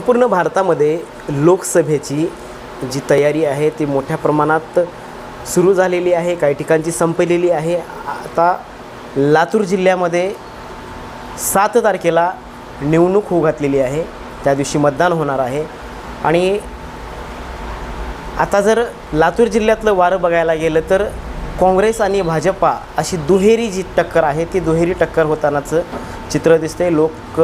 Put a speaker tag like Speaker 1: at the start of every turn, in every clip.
Speaker 1: संपूर्ण भारतामध्ये लोकसभेची जी तयारी आहे ती मोठ्या प्रमाणात सुरू झालेली आहे काही ठिकाणची संपलेली आहे. आता लातूर जिल्ह्यामध्ये सात तारखेला निवडणूक होऊ घातलेली आहे. त्या दिवशी मतदान होणार आहे. आणि आता जर लातूर जिल्ह्यातलं वारं बघायला गेलं तर काँग्रेस आणि भाजपा अशी दुहेरी जी टक्कर आहे ती दुहेरी टक्कर होतानाचं चित्र दिसते लोक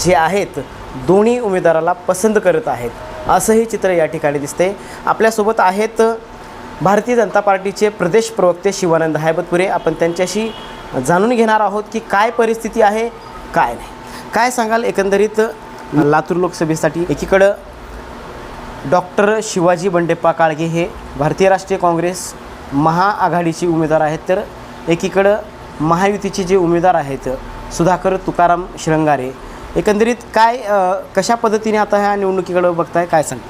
Speaker 1: जे आहेत दोन्ही उमेदवाराला पसंत करत आहेत. असंही चित्र या ठिकाणी दिसते आपल्यासोबत आहेत भारतीय जनता पार्टीचे प्रदेश प्रवक्ते शिवानंद हायबतपुरे. आपण त्यांच्याशी जाणून घेणार आहोत की काय परिस्थिती आहे काय नाही. काय सांगाल एकंदरीत लातूर लोकसभेसाठी? एकीकडं डॉक्टर शिवाजी बंडेप्पा काळगे हे भारतीय राष्ट्रीय काँग्रेस महाआघाडीचे उमेदवार आहेत तर एकीकडं महायुतीचे जे उमेदवार आहेत सुधाकर तुकाराम श्रंगारे एकंदरीत काय कशा पद्धतीने आता ह्या निवडणुकीकडं बघताय? काय सांग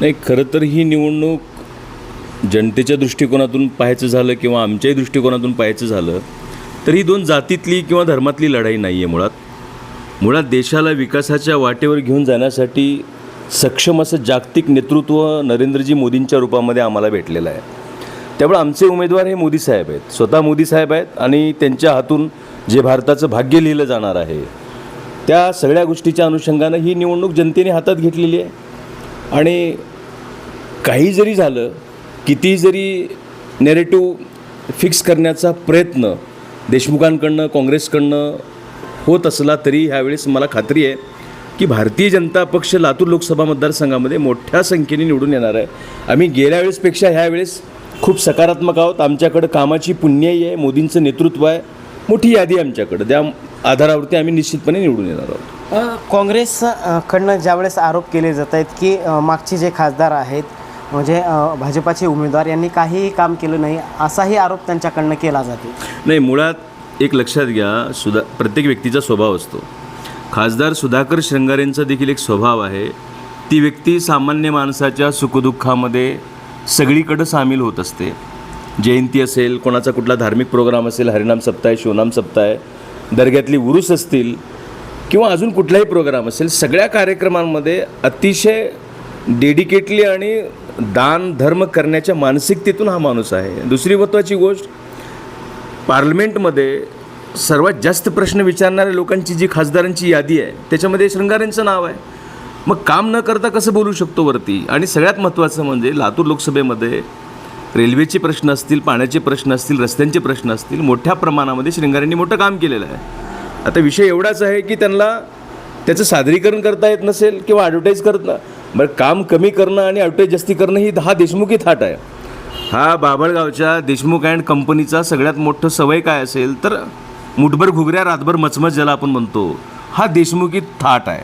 Speaker 2: नाही खरं तर ही निवडणूक जनतेच्या दृष्टिकोनातून पाहायचं झालं किंवा आमच्याही दृष्टिकोनातून पाहायचं झालं तर ही दोन जातीतली किंवा धर्मातली लढाई नाही आहे मुळात. मुळात देशाला विकासाच्या वाटेवर घेऊन जाण्यासाठी सक्षम असं जागतिक नेतृत्व नरेंद्रजी मोदींच्या रूपामध्ये आम्हाला भेटलेलं आहे. त्यामुळे आमचे उमेदवार हे मोदी साहेब आहेत. स्वतः मोदी साहेब आहेत आणि त्यांच्या हातून जे भारताचं भाग्य लिहिलं जाणार आहे त्या सगळ्या गोष्टीच्या अनुषंगानं ही निवडणूक जनतेने हातात घेतलेली आहे. आणि काही जरी झालं किती जरी नेरेटिव्ह फिक्स करण्याचा प्रयत्न देशमुखांकडनं काँग्रेसकडनं होत असला तरी ह्यावेळेस मला खात्री आहे की भारतीय जनता पक्ष लातूर लोकसभा मतदारसंघामध्ये मोठ्या संख्येने निवडून येणार आहे. आम्ही गेल्या वेळेसपेक्षा ह्यावेळेस खूप सकारात्मक आहोत. आमच्याकडं कामाची पुण्याई आहे मोदींचं नेतृत्व आहे. मोठी यादी आमच्याकडं. त्या आधारावरती आम्ही निश्चितपणे निवडून येणार आहोत.
Speaker 1: अ, काँग्रेस अ, कडनं ज्यावेळेस आरोप केले जात आहेत की अ, मागचे जे खासदार आहेत म्हणजे अ, भाजपाचे उमेदवार यांनी काहीही काम केलं नाही असाही आरोप त्यांच्याकडनं केला जातो.
Speaker 2: नाही मुळात एक लक्षात घ्या सुधा प्रत्येक व्यक्तीचा स्वभाव असतो. खासदार सुधाकर श्रंगारेंचा देखील एक स्वभाव आहे. ती व्यक्ती सामान्य माणसाच्या सुखदुःखामध्ये सगळीकडं सामील होत असते. जयंती असेल कोणाचा कुठला धार्मिक प्रोग्राम असेल हरिनाम सप्ताह शिवनाम सप्ताह दर्ग्यातली उरूस असतील किंवा अजून कुठलाही प्रोग्राम असेल सगळ्या कार्यक्रमांमध्ये अतिशय डेडिकेटली आणि दान धर्म करण्याच्या मानसिकतेतून हा माणूस आहे. दुसरी महत्त्वाची गोष्ट पार्लमेंटमध्ये सर्वात जास्त प्रश्न विचारणाऱ्या लोकांची जी खासदारांची यादी आहे त्याच्यामध्ये शृंगारेंचं नाव आहे. मग काम न करता कसं बोलू शकतो वरती? आणि सगळ्यात महत्त्वाचं म्हणजे लातूर लोकसभेमध्ये रेल्वेचे प्रश्न असतील पाण्याचे प्रश्न असतील रस्त्यांचे प्रश्न असतील मोठ्या प्रमाणामध्ये श्रृंगारेंनी मोठं काम केलेलं आहे. आता विषय एवढाच आहे की त्यांना त्याचं सादरीकरण करता येत नसेल किंवा ॲडव्हर्टाईज करणं बरं काम कमी करणं आणि ॲडव्हर्टाईज जास्ती करणं ही हा देशमुखी थाट आहे. हा बाभळगावच्या देशमुख अँड कंपनीचा सगळ्यात मोठं सवय काय असेल तर मुठभर घुगऱ्या रातभर मचमच ज्याला आपण म्हणतो हा देशमुखी थाट आहे.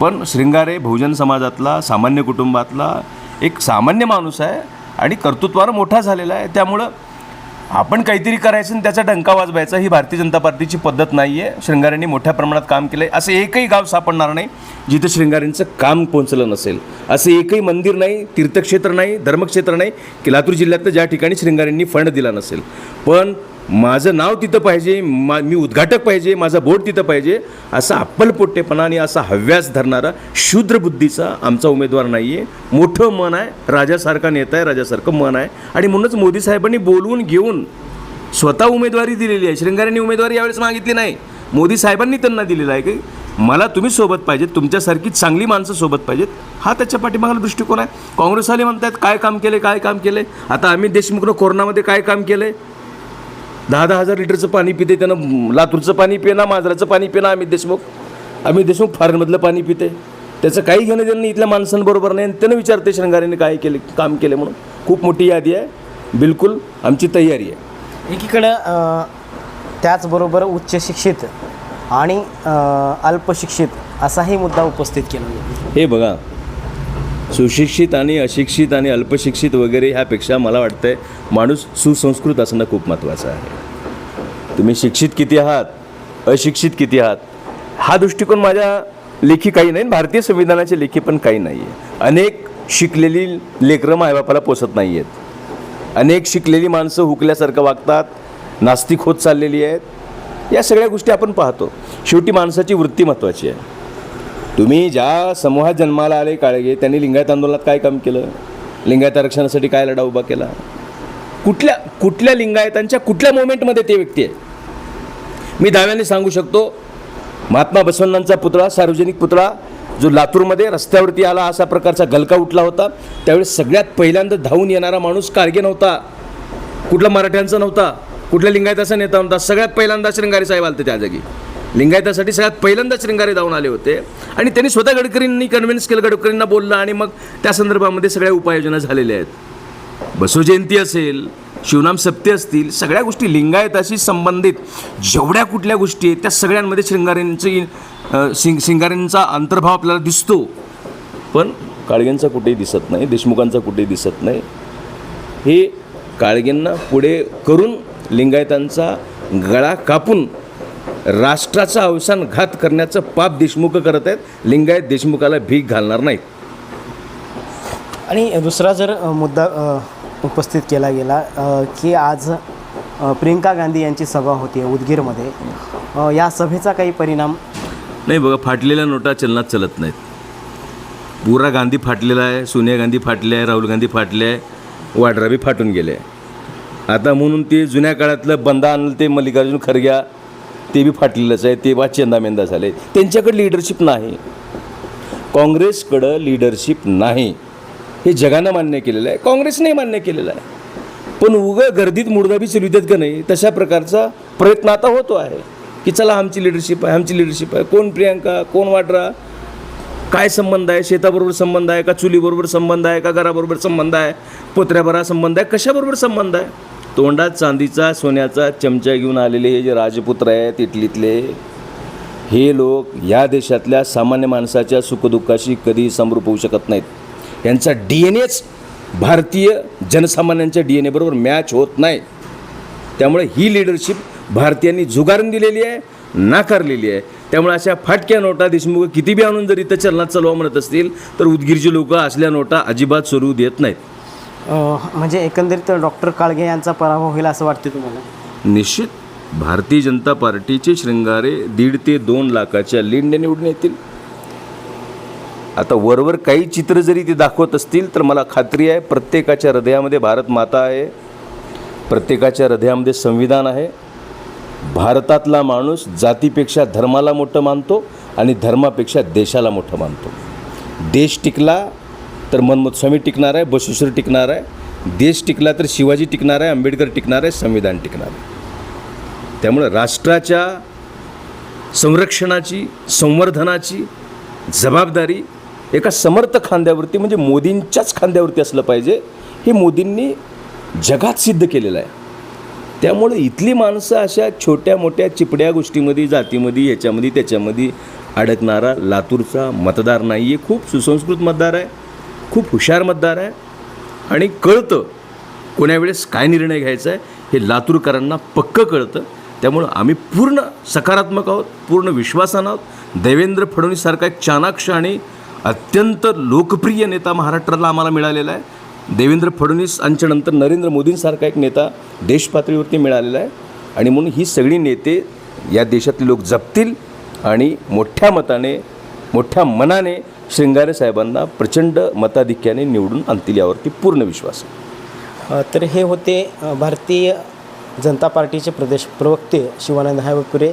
Speaker 2: पण श्रृंगारे बहुजन समाजातला सामान्य कुटुंबातला एक सामान्य माणूस आहे आणि कर्तृत्वानं मोठा झालेला आहे. त्यामुळं आपण काहीतरी करायचं आणि त्याचा डंका वाजवायचा ही भारतीय जनता पार्टीची पद्धत नाही आहे श्रृंगारेंनी मोठ्या प्रमाणात काम केलं आहे असं एकही गाव सापडणार नाही जिथं श्रृंगारेंचं काम पोहोचलं नसेल. असं एकही मंदिर नाही तीर्थक्षेत्र नाही धर्मक्षेत्र नाही. की लातूर जिल्ह्यातलं ज्या ठिकाणी श्रृंगारेंनी फंड दिला नसेल. पण माझं नाव तिथं पाहिजे मा मी उद्घाटक पाहिजे माझा बोर्ड तिथं पाहिजे असा अप्पलपोट्टेपणा आणि असा हव्यास धरणारा शूद्र बुद्धीचा आमचा उमेदवार नाही आहे मोठं मन आहे राजासारखा नेता आहे राजासारखं मन आहे. आणि म्हणूनच मोदी साहेबांनी बोलवून घेऊन स्वतः उमेदवारी दिलेली आहे. श्रृंगारेंनी उमेदवारी यावेळेस मागितली नाही. मोदी साहेबांनी त्यांना दिलेला आहे की मला तुम्ही सोबत पाहिजेत तुमच्यासारखी चांगली माणसं सोबत पाहिजेत. हा त्याच्या पाठीमागाला दृष्टिकोन आहे. काँग्रेसवाले म्हणतात काय काम केले काय काम केले आता आम्ही देशमुखनं कोरोनामध्ये काय काम केलं आहे दहा दहा हजार लिटरचं पाणी पिते त्यानं लातूरचं पाणी पिना मांजराचं पाणी पिना अमित देशमुख. अमित देशमुख फॉरेनमधलं पाणी पिते. त्याचं काही घेणं देणं इथल्या माणसांबरोबर नाही. आणि त्यानं विचारते श्रंगारेने काय केले काम केले म्हणून. खूप मोठी यादी आहे. बिलकुल आमची तयारी आहे.
Speaker 1: एकीकडं त्याचबरोबर उच्च शिक्षित आणि अल्पशिक्षित असाही मुद्दा उपस्थित केला.
Speaker 2: हे बघा सुशिक्षित आणि अशिक्षित आणि अल्पशिक्षित वगैरे ह्यापेक्षा मला वाटतंय माणूस सुसंस्कृत असणं खूप महत्त्वाचं आहे. तुम्ही शिक्षित किती आहात? अशिक्षित किती आहात? हा दृष्टिकोन माझ्या लेखी काही नाही भारतीय संविधानाचे लेखी पण काही नाही आहे अनेक शिकलेली लेकरं मायबापाला पोसत नाही आहेत अनेक शिकलेली माणसं हुकल्यासारखं वागतात नास्तिक होत चाललेली आहेत. या सगळ्या गोष्टी आपण पाहतो. शेवटी माणसाची वृत्ती महत्त्वाची आहे. तुम्ही ज्या समूहात जन्माला आले काळगे त्यांनी लिंगायत आंदोलनात काय काम केलं? लिंगायत आरक्षणासाठी काय लढा उभा केला? कुठल्या कुठल्या लिंगायतांच्या कुठल्या मोमेंटमध्ये ते व्यक्ती आहे मी दाव्याने सांगू शकतो महात्मा बसवण्णांचा पुतळा सार्वजनिक पुतळा जो लातूरमध्ये रस्त्यावरती आला असा प्रकारचा गलका उठला होता. त्यावेळेस सगळ्यात पहिल्यांदा धावून येणारा माणूस कारगे नव्हता. कुठला मराठ्यांचा नव्हता. कुठल्या लिंगायताचा नेता नव्हता. सगळ्यात पहिल्यांदा श्रंगारी साहेब आलते त्या जागी. लिंगायतासाठी सगळ्यात पहिल्यांदा रिंगारे धावून आले होते. आणि त्यांनी स्वतः गडकरींनी कन्व्हिन्स केलं गडकरींना बोललं आणि मग त्या संदर्भामध्ये सगळ्या उपाययोजना झालेल्या आहेत. बसवजयंती असेल शिवनाम सप्ते असतील सगळ्या गोष्टी लिंगायताशी संबंधित जेवढ्या कुठल्या गोष्टी आहेत त्या सगळ्यांमध्ये शृंगारेंची शिंग शिंगारेंचा अंतर्भाव आपल्याला दिसतो. पण काळगेंचा कुठेही दिसत नाही देशमुखांचा कुठेही दिसत नाही. हे काळगेंना पुढे करून लिंगायतांचा गळा कापून राष्ट्राचा अवसान घात करण्याचं पाप देशमुख करत आहेत. लिंगायत देशमुखाला भीक घालणार नाहीत.
Speaker 1: आणि दुसरा जर मुद्दा उपस्थित केला गेला की आज प्रियंका गांधी यांची सभा होती उदगीरमध्ये या सभेचा काही परिणाम?
Speaker 2: नाही बघा फाटलेल्या नोटा चलनात चलत नाहीत. पुरा गांधी फाटलेला आहे सोनिया गांधी फाटले आहे राहुल गांधी फाटले आहे वाड्रा बी फाटून गेले. आता म्हणून ते जुन्या काळातलं बंदा आणलं ते मल्लिकार्जुन खरग्या ते बी फाटलेलंच आहे ते बा चेंदामेंदा झाले. त्यांच्याकडे लिडरशिप नाही. काँग्रेसकडं लिडरशिप नाही. हे जगानं मान्य केलेलं आहे काँग्रेसने मान्य केलेलं आहे. पण उगं गर्दीत मुडदाबी चालू देत का नाही तशा प्रकारचा प्रयत्न आता होतो आहे. की चला आमची लिडरशिप आहे आमची लिडरशिप आहे. कोण प्रियांका कोण वाड्रा काय संबंध आहे शेताबरोबर संबंध आहे का चुलीबरोबर संबंध आहे का घराबरोबर संबंध आहे पोत्र्याबरोबर संबंध आहे कशाबरोबर संबंध आहे? तोंडात चांदीचा सोन्याचा चमचा घेऊन आलेले हे जे राजपुत्र आहेत इटलीतले हे लोक या देशातल्या सामान्य माणसाच्या सुखदुःखाशी कधी समरूप होऊ शकत नाहीत. यांचा डी एन एच भारतीय जनसामान्यांच्या डी एन एबरोबर मॅच होत नाही. त्यामुळे ही लिडरशिप भारतीयांनी झुगारून दिलेली आहे नाकारलेली आहे. त्यामुळे अशा फाटक्या नोटा देशमुख किती बी आणून जर इथं चलनात चालवा म्हणत असतील तर उदगीरची लोकं असल्या नोटा अजिबात सोडू देत नाहीत.
Speaker 1: म्हणजे एकंदरीत डॉक्टर काळगे यांचा पराभव होईल असं वाटते तुम्हाला?
Speaker 2: निश्चित. भारतीय जनता पार्टीचे श्रृंगारे दीड ते दोन लाखाच्या लीडने निवडून येतील. आता वरवर काही चित्र जरी ते दाखवत असतील तर मला खात्री आहे प्रत्येकाच्या हृदयामध्ये भारत माता आहे. प्रत्येकाच्या हृदयामध्ये संविधान आहे. भारतातला माणूस जातीपेक्षा धर्माला मोठं मानतो आणि धर्मापेक्षा देशाला मोठं मानतो. देश टिकला तर मनमोत स्वामी टिकणार आहे बसवेश्वर टिकणार आहे देश टिकला तर शिवाजी टिकणार आहे आंबेडकर टिकणार आहे संविधान टिकणार आहे. त्यामुळं राष्ट्राच्या संरक्षणाची संवर्धनाची जबाबदारी एका समर्थ खांद्यावरती म्हणजे मोदींच्याच खांद्यावरती असलं पाहिजे. हे मोदींनी जगात सिद्ध केलेलं आहे. त्यामुळे इथली माणसं अशा छोट्या मोठ्या चिपड्या गोष्टीमध्ये जातीमध्ये याच्यामध्ये त्याच्यामध्ये अडकणारा लातूरचा मतदार नाही आहे खूप सुसंस्कृत मतदार आहे. खूप हुशार मतदार आहे आणि कळतं कोण्या वेळेस काय निर्णय घ्यायचा आहे हे लातूरकरांना पक्कं कळतं. त्यामुळं आम्ही पूर्ण सकारात्मक आहोत पूर्ण विश्वासानं आहोत. देवेंद्र फडणवीससारखा एक चाणाक्ष आणि अत्यंत लोकप्रिय नेता महाराष्ट्राला आम्हाला मिळालेला आहे. देवेंद्र फडणवीसांच्या नंतर नरेंद्र मोदींसारखा एक नेता देश पातळीवरती मिळालेला आहे. आणि म्हणून ही सगळी नेते या देशातले लोक जपतील आणि मोठ्या मताने मोठ्या मनाने श्रृंगारे साहेबांना प्रचंड मताधिक्याने निवडून आणतील यावरती पूर्ण विश्वास
Speaker 1: तर हे होते भारतीय जनता पार्टीचे प्रदेश प्रवक्ते शिवानंद हायवपुरे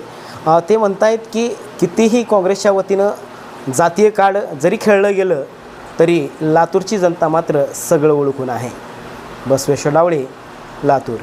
Speaker 1: ते ते म्हणतायत की कितीही काँग्रेसच्या वतीनं जातीय कार्ड जरी खेळलं गेलं तरी लातूरची जनता मात्र सगळं ओळखून आहे. बसवेश्वर डावळे लातूर.